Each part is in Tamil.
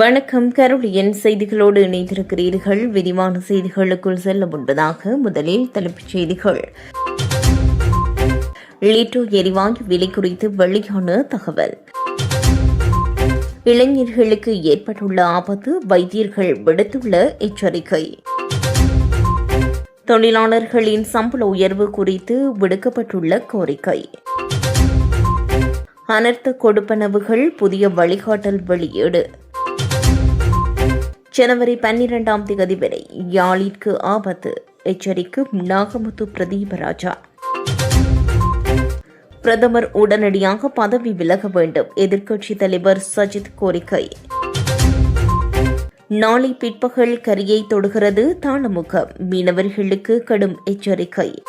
வணக்கம். கரோலியன் செய்திகளோடு இணைந்திருக்கிறீர்கள். விரிவான செய்திகளுக்குள் செல்ல முன்பதாக முதலில் தலைப்புச் செய்திகள். லிட்டோ எரிவாயு விலை குறித்து வெளியான தகவல். இளைஞர்களுக்கு ஏற்பட்டுள்ள ஆபத்து வைத்தியர்கள் விடுத்துள்ள எச்சரிக்கை. தொழிலாளர்களின் சம்பள உயர்வு குறித்து விடுக்கப்பட்டுள்ள கோரிக்கை. அனர்த்த கொடுப்பனவுகள் புதிய வழிகாட்டல் வெளியீடு. ஜனவரி பன்னிரெண்டாம் தேதி வரை யாழிற்கு ஆபத்து. எச்சரிக்கும் நாகமுத்து பிரதீபராஜா. பிரதமர் உடனடியாக பதவி விலக வேண்டும். எதிர்க்கட்சித் தலைவர் சஜித் கோரிக்கை. நாளை பிற்பகல் கரியை தொடுகிறது தாளமுகம் மீனவர்களுக்கு கடும் எச்சரிக்கை.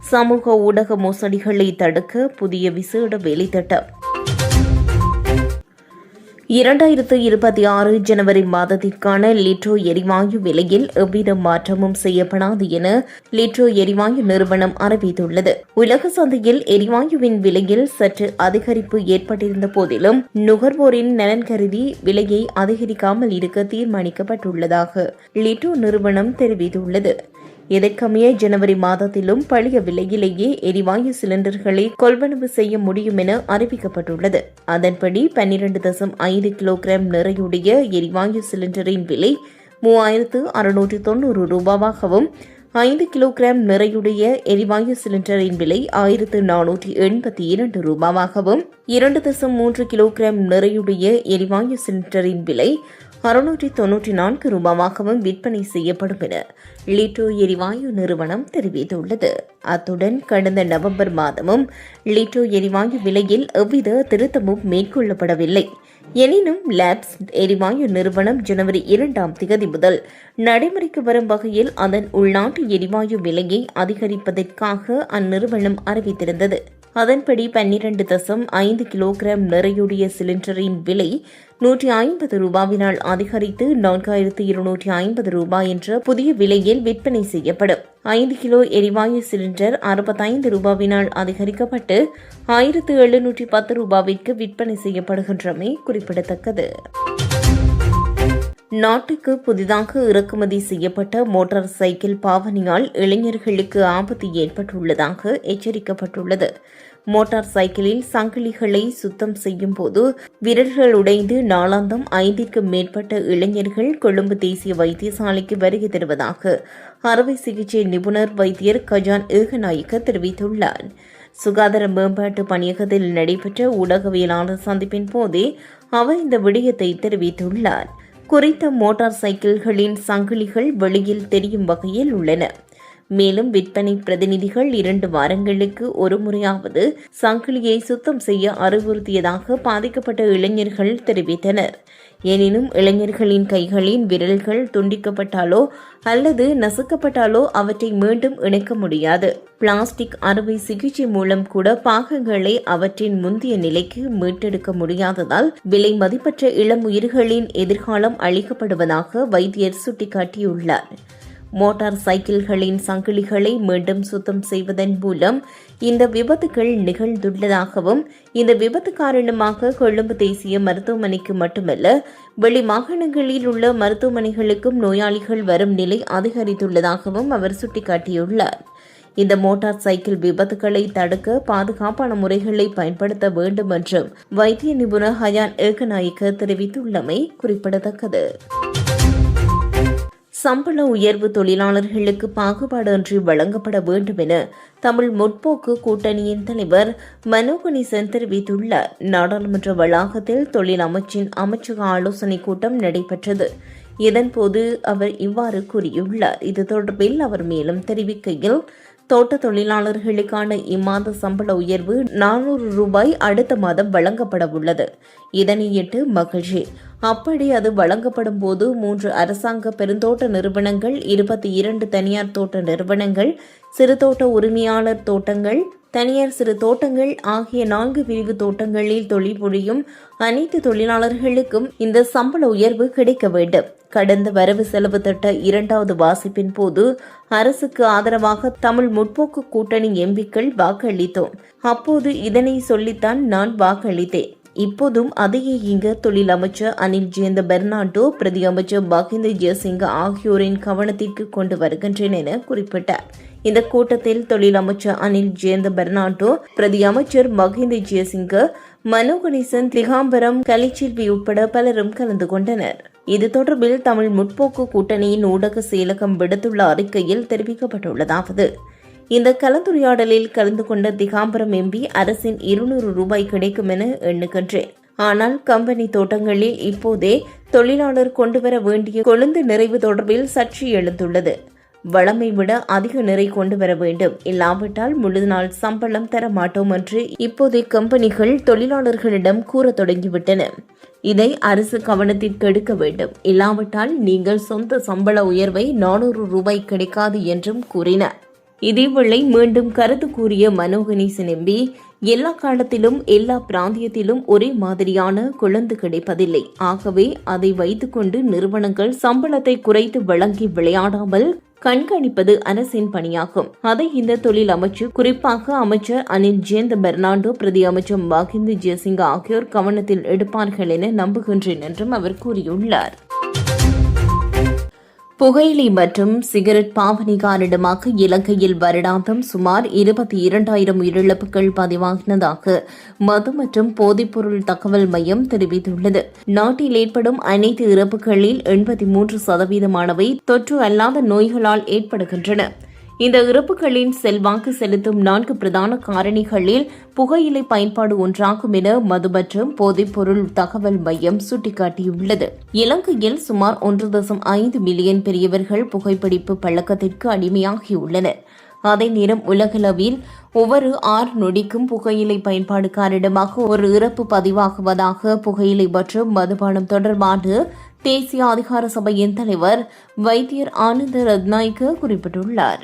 சமூக ஊடக மோசடிகளை தடுக்க புதிய விசேட வேலைத்திட்டம். இரண்டாயிரத்து இருபத்தி ஆறு ஜனவரி மாதத்திற்கான லிட்ரோ எரிவாயு விலையில் எவ்வித மாற்றமும் செய்யப்படாது என லிட்ரோ எரிவாயு நிறுவனம் அறிவித்துள்ளது. உலக சந்தையில் எரிவாயுவின் விலையில் சற்று அதிகரிப்பு ஏற்பட்டிருந்த போதிலும் நுகர்வோரின் நலன் கருதி விலையை அதிகரிக்காமல் இருக்க தீர்மானிக்கப்பட்டுள்ளதாக லிட்ரோ நிறுவனம் தெரிவித்துள்ளது. இதற்கமைய ஜனவரி மாதத்திலும் பழைய விலையிலேயே எரிவாயு சிலிண்டர்களை கொள்வனவு செய்ய முடியும் என அறிவிக்கப்பட்டுள்ளது. அதன்படி பன்னிரண்டு தசம் ஐந்து கிலோகிராம் நிறையுடைய எரிவாயு சிலிண்டரின் விலை மூவாயிரத்து அறுநூற்று தொன்னூறு ரூபாவாகவும் ஐந்து கிலோகிராம் நிறையுடைய எரிவாயு சிலிண்டரின் விலை ஆயிரத்து நானூற்றி எண்பத்தி இரண்டு ரூபாவாகவும் இரண்டு தசம் மூன்று கிலோகிராம் நிறையுடைய எரிவாயு சிலிண்டரின் விலை அறுநூற்றி தொன்னூற்றி நான்கு ரூபாவாகவும் விற்பனை செய்யப்படும் என லிட்டோ எரிவாயு நிறுவனம் தெரிவித்துள்ளது. அத்துடன் கடந்த நவம்பர் மாதமும் லிட்டோ எரிவாயு விலையில் எவ்வித திருத்தமும் மேற்கொள்ளப்படவில்லை. எனினும் லேப்ஸ் எரிவாயு நிறுவனம் ஜனவரி இரண்டாம் தேதி முதல் நடைமுறைக்கு வரும் வகையில் அதன் உள்நாட்டு எரிவாயு விலையை அதிகரிப்பதற்காக அந்நிறுவனம் அறிவித்திருந்தது. அதன்படி பன்னிரண்டு தசம் ஐந்து கிலோகிராம் நிறையுடைய சிலிண்டரின் விலை நூற்றி ஐம்பது ரூபாவினால் அதிகரித்து நான்காயிரத்து இருநூற்றி ஐம்பது ரூபாய் என்ற புதிய விலையில் விற்பனை செய்யப்படும். ஐந்து கிலோ எரிவாயு சிலிண்டர் அறுபத்தைந்து ரூபாவினால் அதிகரிக்கப்பட்டு ஆயிரத்து எழுநூற்றி பத்து ரூபாவிற்கு விற்பனை செய்யப்படுகின்றமை குறிப்பிடத்தக்கது. நாட்டுக்கு புதிதாக இறக்குமதி செய்யப்பட்ட மோட்டார் சைக்கிள் பாவனையால் இளைஞர்களுக்கு ஆபத்து ஏற்பட்டுள்ளதாக எச்சரிக்கப்பட்டுள்ளது. மோட்டார் சைக்கிளில் சங்கிலிகளை சுத்தம் செய்யும் போது விரல்கள் உடைந்து நாளாந்தம் ஐந்திற்கு மேற்பட்ட இளைஞர்கள் கொழும்பு தேசிய வைத்தியசாலைக்கு வருகை தருவதாக அறுவை சிகிச்சை நிபுணர் வைத்தியர் கஜான் ஏகநாயக்க தெரிவித்துள்ளார். சுகாதார மேம்பாட்டு பணியகத்தில் நடைபெற்ற ஊடகவியலாளர் சந்திப்பின் போதே அவர் இந்த விடயத்தை தெரிவித்துள்ளார். குறித்த மோட்டார் சைக்கிள்களின் சங்கிலிகள் வெளியில் தெரியும் வகையில் உள்ளன. மேலும் விற்பனை பிரதிநிதிகள் இரண்டு வாரங்களுக்கு ஒரு முறையாவது சங்கிலியை சுத்தம் செய்ய அறிவுறுத்தியதாக பாதிக்கப்பட்ட இளைஞர்கள் தெரிவித்தனர். எனினும் இளைஞர்களின் கைகளின் விரல்கள் துண்டிக்கப்பட்டாலோ அல்லது நசுக்கப்பட்டாலோ அவற்றை மீண்டும் இணைக்க முடியாது. பிளாஸ்டிக் அறுவை சிகிச்சை மூலம் கூட பாகங்களை அவற்றின் முந்தைய நிலைக்கு மீட்டெடுக்க முடியாததால் விலை மதிப்பற்ற இளம் உயிர்களின் எதிர்காலம் அளிக்கப்படுவதாக வைத்தியர் சுட்டிக்காட்டியுள்ளார். மோட்டார் சைக்கிள்களின் சங்கிலிகளை மீண்டும் சுத்தம் செய்வதன் மூலம் இந்த விபத்துகள் நிகழ்ந்துள்ளதாகவும் இந்த விபத்து காரணமாக கொழும்பு தேசிய மருத்துவமனைக்கு மட்டுமல்ல வெளி மாகாணங்களில் உள்ள மருத்துவமனைகளுக்கும் நோயாளிகள் வரும் நிலை அதிகரித்துள்ளதாகவும் அவர் சுட்டிக்காட்டியுள்ளார். இந்த மோட்டார் சைக்கிள் விபத்துகளை தடுக்க பாதுகாப்பான முறைகளை பயன்படுத்த வேண்டும் என்றும் வைத்திய நிபுணர் ஹயான் ஏகநாயக்க தெரிவித்துள்ளமை குறிப்பிடத்தக்கது. சம்பள உயர்வு தொழிலாளர்களுக்கு பாகுபாடின்றி வழங்கப்பட வேண்டும் என தமிழ் முற்போக்கு கூட்டணியின் தலைவர் மனோகணிசன் தெரிவித்துள்ள தெரிவித்துள்ளார். நாடாளுமன்ற வளாகத்தில் தொழில் அமைச்சின் அமைச்சக ஆலோசனைக் கூட்டம் நடைபெற்றது. இதன்போது அவர் இவ்வாறு கூறியுள்ளார். இது தொடர்பில் அவர் மேலும் தெரிவிக்கையில் தோட்ட தொழிலாளர்களுக்கான இம்மாத சம்பள உயர்வு நானூறு ரூபாய் அடுத்த மாதம் வழங்கப்பட உள்ளது. இதனையிட்டு மகிழ்ச்சி. அப்படி அது வழங்கப்படும் போது மூன்று அரசாங்க பெருந்தோட்ட நிறுவனங்கள் இருபத்தி இரண்டு தனியார் தோட்ட நிறுவனங்கள் சிறு தோட்ட உரிமையாளர் தோட்டங்கள் தனியார் சிறு தோட்டங்கள் ஆகிய நான்கு பிரிவு தோட்டங்களில் தொழில்புரியும் அனைத்து தொழிலாளர்களுக்கும் இந்த சம்பள உயர்வு கிடைக்க வேண்டும். கடந்த வரவு செலவு திட்ட இரண்டாவது வாசிப்பின் போது அரசுக்கு ஆதரவாக தமிழ் முற்போக்கு கூட்டணி எம்பிக்கள் வாக்களித்தோம். அப்போது இதனை சொல்லித்தான் நான் வாக்களித்தேன். இப்போதும் அதையே இங்கு தொழில் அமைச்சர் அனில் ஜெயந்த பெர்னாண்டோ பிரதி அமைச்சர் மஹிந்த ஜெயசிங்க ஆகியோரின் கவனத்திற்கு கொண்டு வருகின்றேன் என குறிப்பிட்டார். இந்த கூட்டத்தில் தொழில் அமைச்சர் அனில் ஜெயந்த பெர்னாண்டோ பிரதி அமைச்சர் மஹிந்த ஜெயசிங்க மனோ கணேசன் திகாம்பரம் கலைச்செல்வி உட்பட பலரும் கலந்து கொண்டனர். இது தொடர்பில் தமிழ் முற்போக்கு கூட்டணியின் ஊடக செயலகம் விடுத்துள்ள அறிக்கையில் தெரிவிக்கப்பட்டுள்ளதாவது. இந்த கலந்துரையாடலில் கலந்து கொண்ட திகாம்பரம் எம்பி அரசின் இருநூறு ரூபாய் கிடைக்கும் என எண்ணுகின்றேன். ஆனால் கம்பெனி தோட்டங்களில் இப்போதே தொழிலாளர் கொண்டு வர வேண்டிய கொழுந்து நிறைவு தொடர்பில் சர்ச்சை எழுந்துள்ளது. வளமை விட அதிக நிறை கொண்டு வர வேண்டும். இல்லாவிட்டால் முழு நாள் சம்பளம் தர மாட்டோம் என்று இப்போதைய கம்பெனிகள் தொழிலாளர்களிடம் கூற தொடங்கிவிட்டன. இதை அரசு கவனத்திற்கு எடுக்க வேண்டும். இல்லாவிட்டால் நீங்கள் சொந்த சம்பள உயர்வை நானூறு ரூபாய் கிடைக்காது என்றும் கூறினார். இதேவேளை மீண்டும் கருத்து கூறிய மனோகணேசன் எம்பி எல்லா காலத்திலும் எல்லா பிராந்தியத்திலும் ஒரே மாதிரியான குழந்து கிடைப்பதில்லை. ஆகவே அதை வைத்துக்கொண்டு நிறுவனங்கள் சம்பளத்தை குறைத்து வழங்கி விளையாடாமல் கண்காணிப்பது அரசின் பணியாகும். அதை இந்த தொழில் அமைச்சு குறிப்பாக அமைச்சர் அனில் ஜெயந்த் பெர்னாண்டோ பிரதி அமைச்சர் மஹிந்த ஜெயசிங்கா ஆகியோர் கவனத்தில் எடுப்பார்கள் என நம்புகின்றேன் என்றும் அவர் கூறியுள்ளார். புகையிலை மற்றும் சிகரெட் பாவனை காரணமாக இலங்கையில் வருடாந்தம் சுமார் இருபத்தி இரண்டாயிரம் உயிரிழப்புகள் பதிவாகினதாக மது மற்றும் போதைப்பொருள் தகவல் மையம் தெரிவித்துள்ளது. நாட்டில் ஏற்படும் அனைத்து இறப்புகளில் எண்பத்தி மூன்று சதவீதமானவை தொற்று அல்லாத நோய்களால் ஏற்படுகின்றன. இந்த இறப்புகளின் செல்வாக்கு செலுத்தும் நான்கு பிரதான காரணிகளில் புகையிலை பயன்பாடு ஒன்றாகும் என மது மற்றும் போதைப்பொருள் தகவல் மையம் சுட்டிக்காட்டியுள்ளது. இலங்கையில் சுமார் ஒன்று தசம் ஐந்து மில்லியன் பெரியவர்கள் புகைப்பிடிப்பு பழக்கத்திற்கு அடிமையாகியுள்ளனர். அதே நேரம் உலகளவில் ஒவ்வொரு ஆறு நொடிக்கும் புகையிலை பயன்பாடு காரணமாக ஒரு இறப்பு பதிவாகுவதாக புகையிலை மற்றும் மதுபானம் தொடர்பான தேசிய அதிகார சபையின் தலைவர் வைத்தியர் ஆனந்த ரத்நாய்க்கு குறிப்பிட்டுள்ளார்.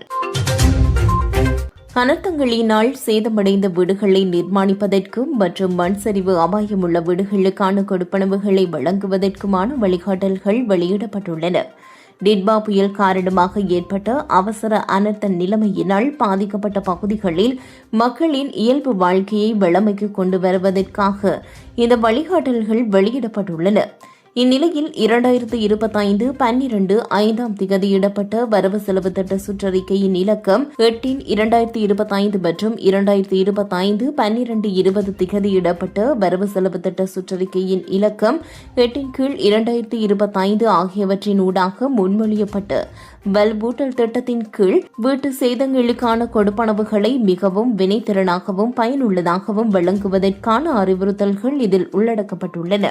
அனர்த்தங்களினால் சேதமடைந்த வீடுகளை நிர்மாணிப்பதற்கும் மற்றும் மண் சரிவு அபாயம் உள்ள வீடுகளுக்கான கொடுப்பனவுகளை வழங்குவதற்குமான வழிகாட்டல்கள் வெளியிடப்பட்டுள்ளன. டிட்பா புயல் காரணமாக ஏற்பட்ட அவசர அனர்த்த நிலைமையினால் பாதிக்கப்பட்ட பகுதிகளில் மக்களின் இயல்பு வாழ்க்கையை வளமைக்கு கொண்டு வருவதற்காக இந்த வழிகாட்டல்கள் வெளியிடப்பட்டுள்ளன. இந்நிலையில் இரண்டாயிரத்து இருபத்தைந்து பன்னிரண்டு ஐந்தாம் திகதியிடப்பட்ட வரவு செலவு திட்ட சுற்றறிக்கையின் இலக்கம் எட்டின் இரண்டாயிரத்து இருபத்தைந்து மற்றும் இரண்டாயிரத்தி இருபத்தைந்து பன்னிரண்டு இருபது திகதியிடப்பட்ட வரவு செலவு திட்ட சுற்றறிக்கையின் இலக்கம் எட்டின் கீழ் இரண்டாயிரத்து இருபத்தைந்து ஆகியவற்றின் ஊடாக முன்மொழியப்பட்டு வல்பூட்டல் திட்டத்தின் கீழ் வீட்டு சேதங்களுக்கான கொடுப்பனவுகளை மிகவும் வினைத்திறனாகவும் பயனுள்ளதாகவும் வழங்குவதற்கான அறிவுறுத்தல்கள் இதில் உள்ளடக்கப்பட்டுள்ளன.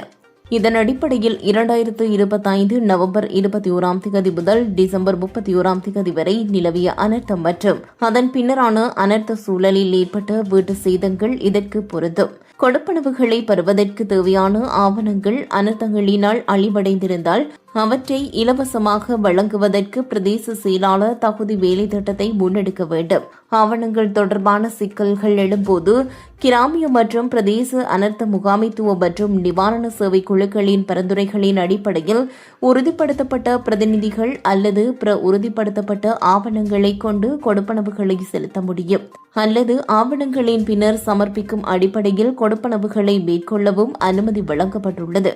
இதன் அடிப்படையில் இரண்டாயிரத்து இருபத்தைந்து நவம்பர் இருபத்தி ஓராம் திகதி முதல் டிசம்பர் முப்பத்தி ஓராம் திகதி வரை நிலவிய அனர்த்தம் மற்றும் அதன் பின்னரான அனர்த்த சூழலில் ஏற்பட்ட வீட்டு சேதங்கள் இதற்கு பொருந்தும். கொடுப்பனவுகளை பெறுவதற்கு தேவையான ஆவணங்கள் அனர்த்தங்களினால் அழிவடைந்திருந்தால் அவற்றை இலவசமாக வழங்குவதற்கு பிரதேச செயலாளர் தகுதி வேலை திட்டத்தை முன்னெடுக்க வேண்டும். ஆவணங்கள் தொடர்பான சிக்கல்கள் எழும்போது கிராமிய மற்றும் பிரதேச அனர்த்த முகாமைத்துவ மற்றும் நிவாரண சேவை குழுக்களின் பரிந்துரைகளின் அடிப்படையில் உறுதிப்படுத்தப்பட்ட பிரதிநிதிகள் அல்லது பிற உறுதிப்படுத்தப்பட்ட ஆவணங்களை கொண்டு கொடுப்பனவுகளை செலுத்த முடியும். அல்லது ஆவணங்களின் பின்னர் சமர்ப்பிக்கும் அடிப்படையில் கொடுப்பனவுகளை மேற்கொள்ளவும் அனுமதி வழங்கப்பட்டுள்ளது.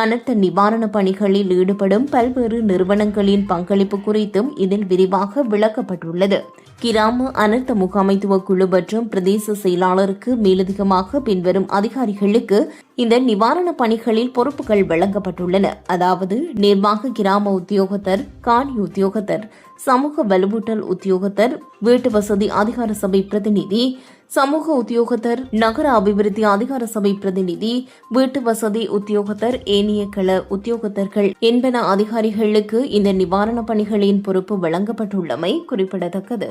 அனர்த்த நிவாரண பணிகளில் ஈடுபடும் பல்வேறு நிறுவனங்களின் பங்களிப்பு குறித்தும் இதில் விரிவாக விளக்கப்பட்டுள்ளது. கிராம அனர்த்த முகாமைத்துவ குழு மற்றும் பிரதேச செயலாளருக்கு மேலதிகமாக பின்வரும் அதிகாரிகளுக்கு இந்த நிவாரண பணிகளில் பொறுப்புகள் வழங்கப்பட்டுள்ளன. அதாவது நிர்வாக கிராம உத்தியோகத்தர் காணி உத்தியோகத்தர் சமூக வலுவூட்டல் உத்தியோகத்தர் வீட்டு வசதி அதிகார சபை பிரதிநிதி சமூக உத்தியோகத்தர் நகர அபிவிருத்தி அதிகார சபை பிரதிநிதி வீட்டு வசதி உத்தியோகத்தர் ஏனிய கள உத்தியோகத்தர்கள் என்பன அதிகாரிகளுக்கு இந்த நிவாரணப் பணிகளின் பொறுப்பு வழங்கப்பட்டுள்ளமை குறிப்பிடத்தக்கது.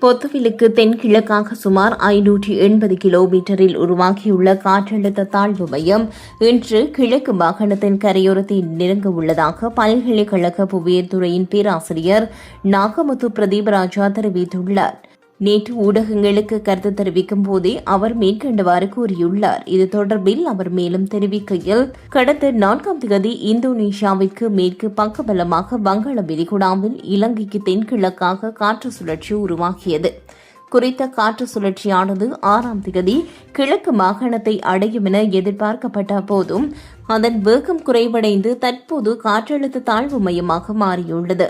பொத்துவிலுக்கு தென்கிழக்காக சுமார் ஐநூற்றி எண்பது கிலோமீட்டரில் உருவாகியுள்ள காற்றழுத்த தாழ்வு மையம் இன்று கிழக்கு மாகாணத்தின் கரையோரத்தை நெருங்க உள்ளதாக பல்கலைக்கழக புவியியல் துறையின் பேராசிரியர் நாகமுத்து பிரதீபராஜா தெரிவித்துள்ளார். நேற்று ஊடகங்களுக்கு கருத்து தெரிவிக்கும் போதே அவர் மேற்கண்டவாறு கூறியுள்ளார். இது தொடர்பில் அவர் மேலும் தெரிவிக்கையில் கடந்த நான்காம் தேதி இந்தோனேஷியாவிற்கு மேற்கு பக்கபலமாக வங்காள விரிகுடாவில் இலங்கைக்கு தென்கிழக்காக காற்று சுழற்சி உருவாகியது. குறித்த காற்று சுழற்சியானது ஆறாம் திகதி கிழக்கு மாகாணத்தை அடையும் என எதிர்பார்க்கப்பட்ட போதும் அதன் வேகம் குறைவடைந்து தற்போது காற்றழுத்த தாழ்வு மையமாக மாறியுள்ளது.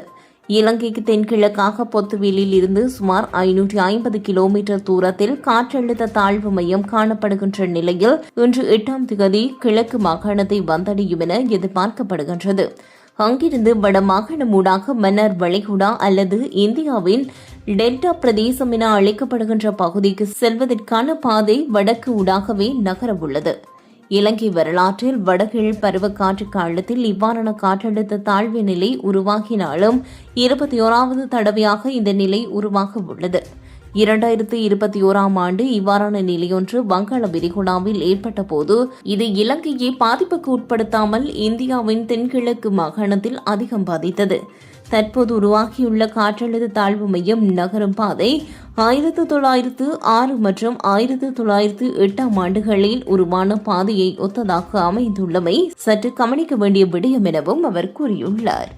இலங்கைக்கு தென்கிழக்காக பொத்துவிலில் இருந்து சுமார் ஐநூற்றி ஐம்பது கிலோமீட்டர் தூரத்தில் காற்றழுத்த தாழ்வு மையம் காணப்படுகின்ற நிலையில் இன்று எட்டாம் திகதி கிழக்கு மாகாணத்தை வந்தடையும் என எதிர்பார்க்கப்படுகின்றது. அங்கிருந்து வடமாகாணம் ஊடாக மன்னர் வளைகுடா அல்லது இந்தியாவின் டெல்டா பிரதேசம் என அழைக்கப்படுகின்ற பகுதிக்கு செல்வதற்கான பாதை வடக்கு ஊடாகவே நகரவுள்ளது. இலங்கை வரலாற்றில் வடகிழ் பருவக்காற்று காலத்தில் இவ்வாறான காற்றழுத்த தாழ்வு நிலை உருவாகினாலும் இருபத்தி ஓராவது தடவையாக இந்த நிலை உருவாக உள்ளது இரண்டாயிரத்தி இருபத்தி ஓராம் ஆண்டு இவ்வாறான நிலையொன்று வங்காள விரிகுடாவில் ஏற்பட்ட போது இது இலங்கையை பாதிப்புக்கு உட்படுத்தாமல் இந்தியாவின் தென்கிழக்கு மாகாணத்தில் அதிகம் பாதித்தது. தற்போது உருவாகியுள்ள காற்றழுத்த தாழ்வு மையம் நகரும் பாதை ஆயிரத்து தொள்ளாயிரத்து ஆறு மற்றும் ஆயிரத்து தொள்ளாயிரத்து எட்டாம் ஆண்டுகளில் உருவான பாதையை ஒத்ததாக அமைந்துள்ளமை சற்று கவனிக்க வேண்டிய விடயம் எனவும் அவர் கூறியுள்ளார்.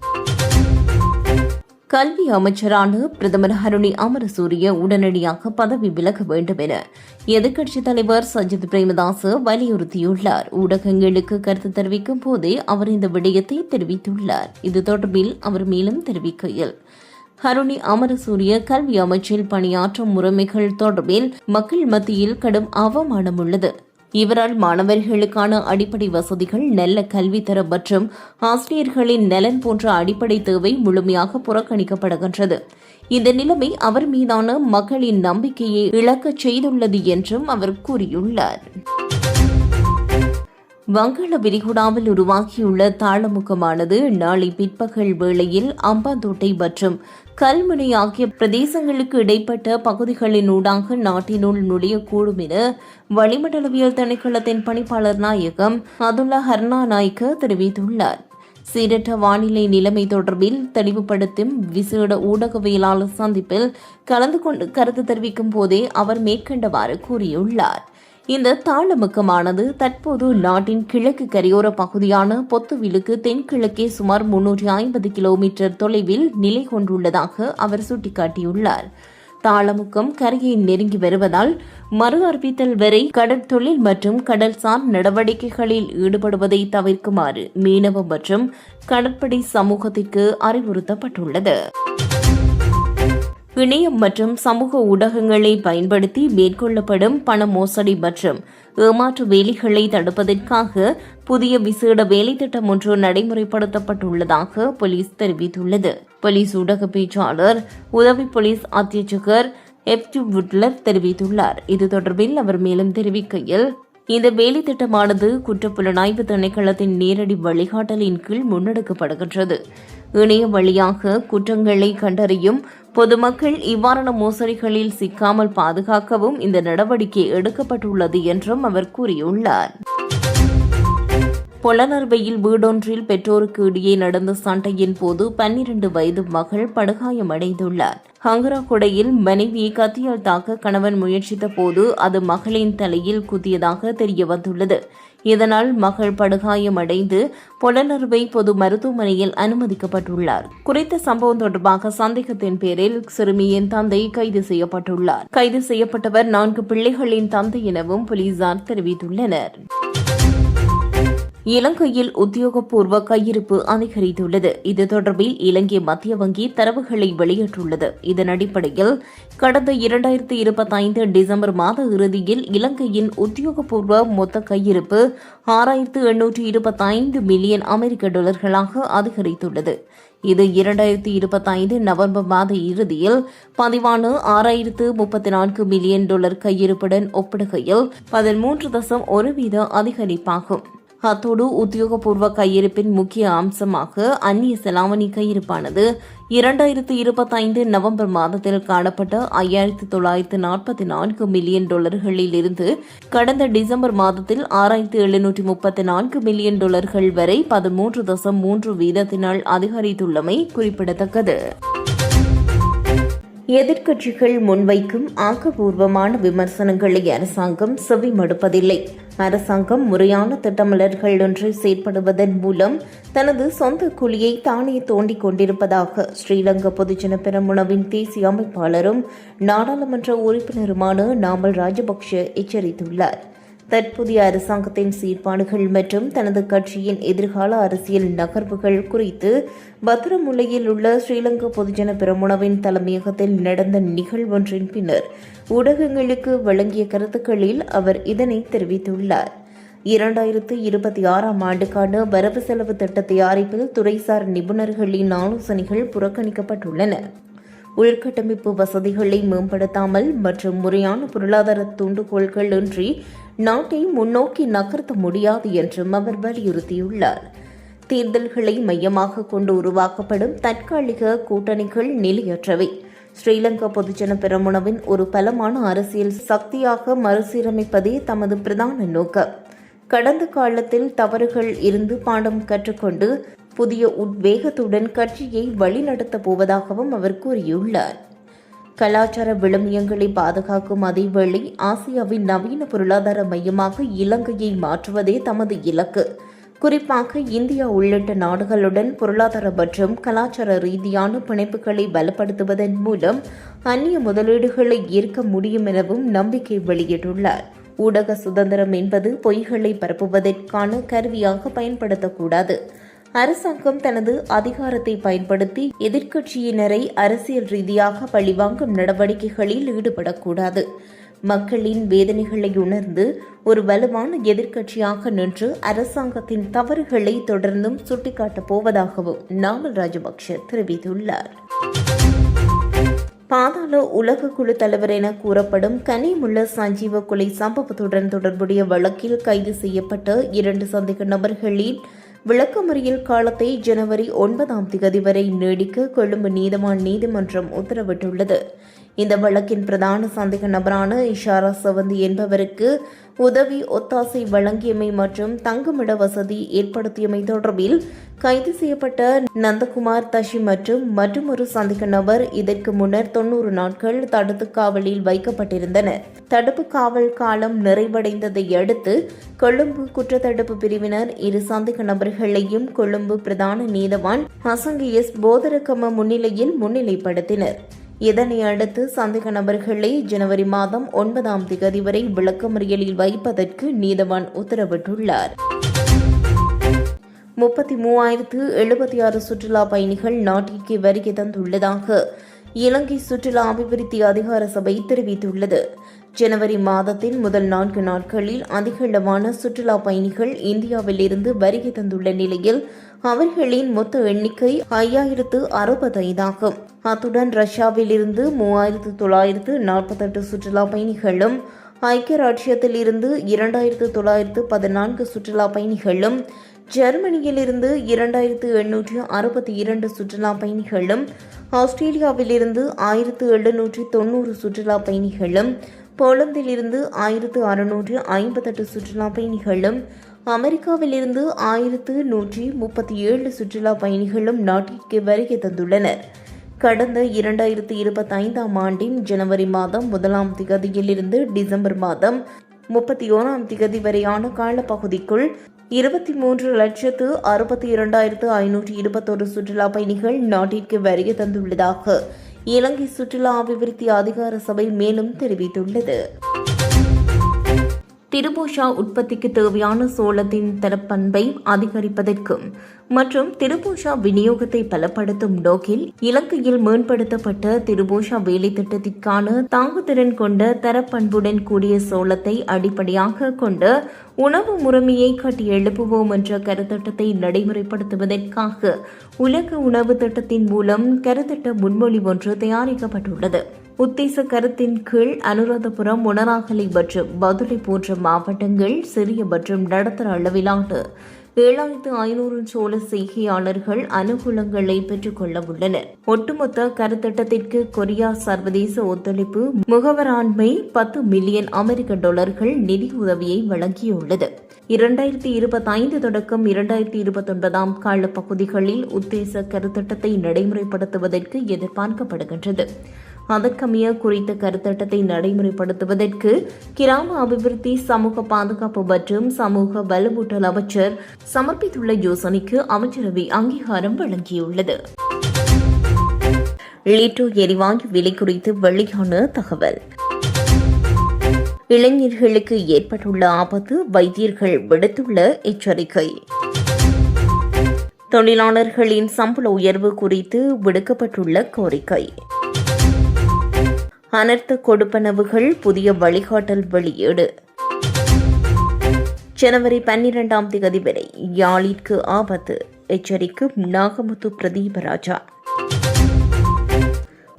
கல்வி அமைச்சரான பிரதமர் ஹருணி அமரசூரிய உடனடியாக பதவி விலக வேண்டும் என எதிர்க்கட்சித் தலைவர் சஜித் பிரேமதாஸ் வலியுறுத்தியுள்ளார். ஊடகங்களுக்கு கருத்து தெரிவிக்கும் போதே அவர் இந்த விடயத்தை தெரிவித்துள்ளார். இது தொடர்பில் அவர் மேலும் தெரிவிக்கையில் ஹருணி அமரசூரிய கல்வி அமைச்சில் பணியாற்றும் முறைமைகள் தொடர்பில் மக்கள் மத்தியில் கடும் அவமானம் உள்ளது இவரால் மாணவர்களுக்கான அடிப்படை வசதிகள் நல்ல கல்வித்தரம் மற்றும் ஆசிரியர்களின் நலன் போன்ற அடிப்படை தேவை முழுமையாக புறக்கணிக்கப்படுகின்றது. இந்த நிலைமை அவர் மீதான மக்களின் நம்பிக்கையை இழக்கச் செய்துள்ளது என்றும் அவர் கூறியுள்ளார். வங்காள விரிகுடாவில் உருவாகியுள்ள தாளமுகமானது நாளை பிற்பகல் வேளையில் அம்பாந்தோட்டை மற்றும் கல்முனை ஆகிய பிரதேசங்களுக்கு இடைப்பட்ட பகுதிகளின் ஊடாக நாட்டினுள் நுழையக்கூடும் என வளிமண்டலவியல் திணைக்களத்தின் பணிப்பாளர் நாயகம் அதுல்லா ஹர்னா நாய்க்க தெரிவித்துள்ளார். சீரற்ற வானிலை நிலைமை தொடர்பில் தெளிவுபடுத்தும் விசேட ஊடகவியலாளர் சந்திப்பில் கலந்து கொண்டு கருத்து தெரிவிக்கும் போதே அவர் மேற்கண்டவாறு கூறியுள்ளார். இந்த தாளமுக்கமானது தற்போது நாட்டின் கிழக்கு கரையோர பகுதியான பொத்துவிலுக்கு தென்கிழக்கே சுமார் முன்னூற்றி ஐம்பது கிலோமீட்டர் தொலைவில் நிலை கொண்டுள்ளதாக அவர் சுட்டிக்காட்டியுள்ளார். தாளமுக்கம் கரையை நெருங்கி வருவதால் மறு அறிவித்தல் வரை கடற்தொழில் மற்றும் கடல்சார் நடவடிக்கைகளில் ஈடுபடுவதை தவிர்க்குமாறு மீனவ மற்றும் கடற்படை சமூகத்திற்கு அறிவுறுத்தப்பட்டுள்ளது. இணையம் மற்றும் சமூக ஊடகங்களை பயன்படுத்தி மேற்கொள்ளப்படும் பண மோசடி மற்றும் ஏமாற்று வேலைகளை தடுப்பதற்காக புதிய விசேட வேலைத்திட்டம் ஒன்று நடைமுறைப்படுத்தப்பட்டுள்ளதாக போலீஸ் தெரிவித்துள்ளது. போலீஸ் ஊடக பேச்சாளர் உதவி போலீஸ் அத்தியட்சகர் எஃப் வுட்லர் தெரிவித்துள்ளார். இது தொடர்பில் அவர் மேலும் தெரிவிக்கையில் இந்த வேலை திட்டமானது குற்றப்புலனாய்வு திணைக்களத்தின் நேரடி வழிகாட்டலின் கீழ் முன்னெடுக்கப்படுகின்றது. இணைய வழியாக குற்றங்களை கண்டறியும் பொதுமக்கள் இவ்வாறான மோசடிகளில் சிக்காமல் பாதுகாக்கவும் இந்த நடவடிக்கை எடுக்கப்பட்டுள்ளது என்றும் அவர் கூறியுள்ளார். பொலனர்வையில் வீடொன்றில் பெற்றோருக்கு இடையே நடந்த சண்டையின் போது பன்னிரண்டு வயது மகள் படுகாயமடைந்துள்ளார் ஹங்கராகுடையில் மனைவியை கத்தியால் தாக்க கணவன் முயற்சித்த போது அது மகளின் தலையில் குத்தியதாக தெரியவந்துள்ளது. இதனால் மகள் படுகாயமடைந்து பொலனறுவை பொது மருத்துவமனையில் அனுமதிக்கப்பட்டுள்ளார். குறித்த சம்பவம் தொடர்பாக சந்தேகத்தின் பேரில் சிறுமியின் தந்தை கைது செய்யப்பட்டுள்ளார். கைது செய்யப்பட்டவர் நான்கு பிள்ளைகளின் தந்தை எனவும் போலீசார் தெரிவித்துள்ளனர். இலங்கையில் உத்தியோகபூர்வ கையிருப்பு அதிகரித்துள்ளது இது தொடர்பில் இலங்கை மத்திய வங்கி தரவுகளை வெளியிட்டுள்ளது. இதன் அடிப்படையில் கடந்த இரண்டாயிரத்தி இருபத்தைந்து டிசம்பர் மாத இறுதியில் இலங்கையின் உத்தியோகபூர்வ மொத்த கையிருப்பு ஆறாயிரத்து எண்ணூற்று இருபத்தைந்து மில்லியன் அமெரிக்க டாலர்களாக அதிகரித்துள்ளது. இது இரண்டாயிரத்தி இருபத்தைந்து நவம்பர் மாத இறுதியில் பதிவான ஆறாயிரத்து முப்பத்தி நான்கு மில்லியன் டாலர் கையிருப்புடன் ஒப்பிடுகையில் பதிமூன்று தசம் ஒரு வீத அதிகரிப்பாகும். அத்தோடு உத்தியோகபூர்வ கையிருப்பின் முக்கிய அம்சமாக அந்நிய செலாவணி கையிருப்பானது இரண்டாயிரத்து இருபத்தைந்து நவம்பர் மாதத்தில் காணப்பட்ட ஐயாயிரத்து தொள்ளாயிரத்து நாற்பத்தி நான்கு மில்லியன் டாலர்களில் இருந்து கடந்த டிசம்பர் மாதத்தில் ஆறாயிரத்து எழுநூற்றி முப்பத்தி நான்கு மில்லியன் டாலர்கள் வரை பதிமூன்று தசம் மூன்று வீதத்தினால் அதிகரித்துள்ளமை குறிப்பிடத்தக்கது. எதிர்க்கட்சிகள் முன்வைக்கும் ஆக்கப்பூர்வமான விமர்சனங்களை அரசாங்கம் செவிமடுப்பதில்லை. அரசாங்கம் முறையான திட்டமிடல்கள் ஒன்றை செயற்படுவதன் மூலம் தனது சொந்த குழியை தானே தோண்டிக் கொண்டிருப்பதாக ஸ்ரீலங்கா பொதுஜன பெரமுனவின் தேசிய அமைப்பாளரும் நாடாளுமன்ற உறுப்பினருமான நாமல் ராஜபக்ஷ எச்சரித்துள்ளார். தற்போதைய அரசாங்கத்தின் சீர்பாடுகள் மற்றும் தனது கட்சியின் எதிர்கால அரசியல் நகர்வுகள் குறித்து பத்திரமுல்லையில் உள்ள ஸ்ரீலங்கா பொதுஜன பிரமுனவின் தலைமையகத்தில் நடந்த நிகழ்வொன்றின் பின்னர் ஊடகங்களுக்கு வழங்கிய கருத்துக்களில் அவர் இதனை தெரிவித்துள்ளார். இரண்டாயிரத்து இருபத்தி ஆறாம் ஆண்டுக்கான வரவு செலவு திட்ட தயாரிப்பில் துறைசார் நிபுணர்களின் ஆலோசனைகள் புறக்கணிக்கப்பட்டுள்ளன. உள்கட்டமைப்பு வசதிகளை மேம்படுத்தாமல் மற்றும் முறையான பொருளாதார தூண்டுகோள்கள் இன்றி நாட்டை முன்னோக்கி நகர்த்த முடியாது என்றும் அவர் வலியுறுத்தியுள்ளார். தேர்தல்களை மையமாக கொண்டு உருவாக்கப்படும் தற்காலிக கூட்டணிகள் நிலையற்றவை. ஸ்ரீலங்கா பொதுஜன பெரமுனவின் ஒரு பலமான அரசியல் சக்தியாக மறுசீரமைப்பதே தமது பிரதான நோக்கம். கடந்த காலத்தில் தவறுகள் இருந்து பாடம் கற்றுக்கொண்டு புதிய உத்வேகத்துடன் கட்சியை வழிநடத்தப் போவதாகவும் அவர் கூறியுள்ளார். கலாச்சார விழுமியங்களை பாதுகாக்கும் அதேவேளை ஆசியாவின் நவீன பொருளாதார மையமாக இலங்கையை மாற்றுவதே தமது இலக்கு. குறிப்பாக இந்தியா உள்ளிட்ட நாடுகளுடன் பொருளாதார மற்றும் கலாச்சார ரீதியான பிணைப்புகளை பலப்படுத்துவதன் மூலம் அந்நிய முதலீடுகளை ஈர்க்க முடியும் எனவும் நம்பிக்கை வெளியிட்டுள்ளார். ஊடக சுதந்திரம் என்பது பொய்களை பரப்புவதற்கான கருவியாக பயன்படுத்தக்கூடாது. அரசாங்கம் தனது அதிகாரத்தை பயன்படுத்தி எதிர்க்கட்சியினரை அரசியல் ரீதியாக பழிவாங்கும் நடவடிக்கைகளில் ஈடுபடக்கூடாது. மக்களின் வேதனைகளை உணர்ந்து ஒரு வலுவான எதிர்க்கட்சியாக நின்று அரசாங்கத்தின் தவறுகளை தொடர்ந்தும் சுட்டிக்காட்டப் போவதாகவும் நாமல் ராஜபக்ஷ தெரிவித்துள்ளார். பாதாள உலக குழு தலைவர் என கூறப்படும் கனிமுள்ள சஞ்சீவ கொலை சம்பவத்துடன் தொடர்புடைய வழக்கில் கைது செய்யப்பட்ட இரண்டு சந்தேக நபர்களின் விளக்கமறியல் காலத்தை ஜனவரி ஒன்பதாம் திகதி வரை நீடிக்க கொழும்பு நீதவான் நீதிமன்றம் உத்தரவிட்டுள்ளது. இந்த வழக்கின் பிரதான சந்தேக நபரான இஷாரா சவந்தி என்பவருக்கு உதவி ஒத்தாசை வழங்கியமை மற்றும் தங்குமிட வசதி ஏற்படுத்தியமை தொடர்பில் கைது செய்யப்பட்ட நந்தகுமார் தஷி மற்றும் மற்றொரு சந்தேக நபர் இதற்கு முன்னர் தொன்னூறு நாட்கள் தடுப்பு காவலில் வைக்கப்பட்டிருந்தனர். தடுப்பு காவல் காலம் நிறைவடைந்ததை அடுத்து கொழும்பு குற்றத்தடுப்பு பிரிவினர் இரு சந்தேக நபர்களையும் கொழும்பு பிரதான நீதவான் ஹசங்கி எஸ் போதரகம முன்னிலையில் முன்னிலைப்படுத்தினர். இதனை அடுத்து சந்தேக நபர்களை ஜனவரி மாதம் ஒன்பதாம் திகதி வரை விளக்கமறியலில் வைப்பதற்கு நீதவான் உத்தரவிட்டுள்ளார். முப்பத்தி மூவாயிரத்து எழுபத்தி ஆறு சுற்றுலா பயணிகள் நாட்டிற்கு வருகை தந்துள்ளதாக இலங்கை சுற்றுலா அபிவிருத்தி அதிகார சபை தெரிவித்துள்ளது. ஜனவரி மாதத்தின் முதல் நான்கு நாட்களில் அதிகளவான சுற்றுலா பயணிகள் இந்தியாவில் இருந்து வருகை தந்துள்ள நிலையில் அவர்களின் மொத்த எண்ணிக்கை ஐயாயிரத்து அறுபத்தைந்தாகும். அத்துடன் ரஷ்யாவில் இருந்து மூவாயிரத்து தொள்ளாயிரத்து நாற்பத்தெட்டு சுற்றுலா பயணிகளும் ஐக்கிய ராஜ்யத்தில் இருந்து இரண்டாயிரத்து தொள்ளாயிரத்து பதினான்கு சுற்றுலா பயணிகளும் ஜெர்மனியிலிருந்து இரண்டாயிரத்து எண்ணூற்று அறுபத்தி இரண்டு சுற்றுலா பயணிகளும் ஆஸ்திரேலியாவிலிருந்து ஆயிரத்து எழுநூற்றி தொண்ணூறு சுற்றுலா பயணிகளும் போலந்திலிருந்து ஆயிரத்து அறுநூற்று ஐம்பத்தெட்டு சுற்றுலா பயணிகளும் அமெரிக்காவிலிருந்து ஆயிரத்து நூற்றி முப்பத்தி ஏழு சுற்றுலா பயணிகளும் நாட்டிற்கு வருகை தந்துள்ளனர். கடந்த இரண்டாயிரத்து இருபத்தைந்தாம் ஆண்டின் ஜனவரி மாதம் முதலாம் திகதியிலிருந்து டிசம்பர் மாதம் முப்பத்தி ஓராம் திகதி வரையான காலப்பகுதிக்குள் இருபத்தி மூன்று லட்சத்து அறுபத்தி இரண்டாயிரத்து ஐநூற்றி இருபத்தொரு சுற்றுலா பயணிகள் நாட்டிற்கு வருகை தந்துள்ளதாக இலங்கை சுற்றுலா அபிவிருத்தி அதிகார சபை மேலும் தெரிவித்துள்ளது. திருபோஷா உற்பத்திக்கு தேவையான சோளத்தின் தரப்பண்பை அதிகரிப்பதற்கும் மற்றும் திருபூஷா விநியோகத்தை பலப்படுத்தும் நோக்கில் இலங்கையில் மேம்படுத்தப்பட்ட திருபோஷா வேலை திட்டத்திற்கான தாங்குதிறன் கொண்ட தரப்பண்புடன் கூடிய சோளத்தை அடிப்படையாக கொண்ட உணவு முறைமையை கட்டி எழுப்புவோம் என்ற கருத்திட்டத்தை நடைமுறைப்படுத்துவதற்காக உலக உணவு திட்டத்தின் மூலம் கருத்திட்ட முன்மொழி ஒன்று தயாரிக்கப்பட்டுள்ளது. உத்தேச கருத்தின் கீழ் அனுராதபுரம் உணராகலை மற்றும் பதுளை போன்ற மாவட்டங்கள் சிறிய மற்றும் நடுத்தர அளவிலான ஏழாயிரத்து ஐநூறு சோழ செய்கையாளர்கள் அனுகூலங்களை பெற்றுக் கொள்ள உள்ளனர். ஒட்டுமொத்த கருத்திட்டத்திற்கு கொரியா சர்வதேச ஒத்துழைப்பு முகவராண்மை பத்து மில்லியன் அமெரிக்க டாலர்கள் நிதி உதவியை வழங்கியுள்ளது. இரண்டாயிரத்தி இருபத்தி ஐந்து தொடக்கம் இரண்டாயிரத்தி இருபத்தி ஒன்பதாம் கால பகுதிகளில் உத்தேச கருத்திட்டத்தை நடைமுறைப்படுத்துவதற்கு எதிர்பார்க்கப்படுகின்றது. அதற்கமைய குறித்த கருத்தட்டத்தை நடைமுறைப்படுத்துவதற்கு கிராம அபிவிருத்தி சமூக பாதுகாப்பு மற்றும் சமூக வலுவூட்டல் அமைச்சர் சமர்ப்பித்துள்ள யோசனைக்கு அமைச்சரவை அங்கீகாரம் வழங்கியுள்ளது. லிட்டோ எரிவாயு விலை குறித்து வெளியான தகவல். இளைஞர்களுக்கு ஏற்பட்டுள்ள ஆபத்து வைத்தியர்கள் விடுத்துள்ள எச்சரிக்கை. தொழிலாளர்களின் சம்பள உயர்வு குறித்து விடுக்கப்பட்டுள்ள கோரிக்கை. அனர்த்த கொடுப்பனவுகள் புதிய வழிகாட்டல் வெளியீடு. ஜனவரி பன்னிரெண்டாம் தேதி வரை யாழிற்கு ஆபத்து. எச்சரிக்கும் நாகமுத்து பிரதீபராஜா.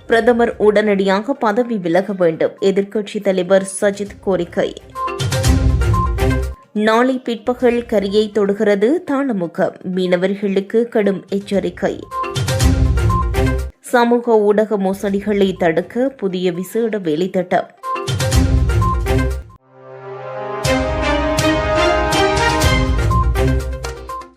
பிரதமர் உடனடியாக பதவி விலக வேண்டும். எதிர்க்கட்சித் தலைவர் சஜித் கோரிக்கை. நாளை பிற்பகல் கரியை தொடுகிறது தாளமுகம் மீனவர்களுக்கு கடும் எச்சரிக்கை. சமூக ஊடக மோசடிகளை தடுக்க புதிய விசேட வேலைத்திட்டம்.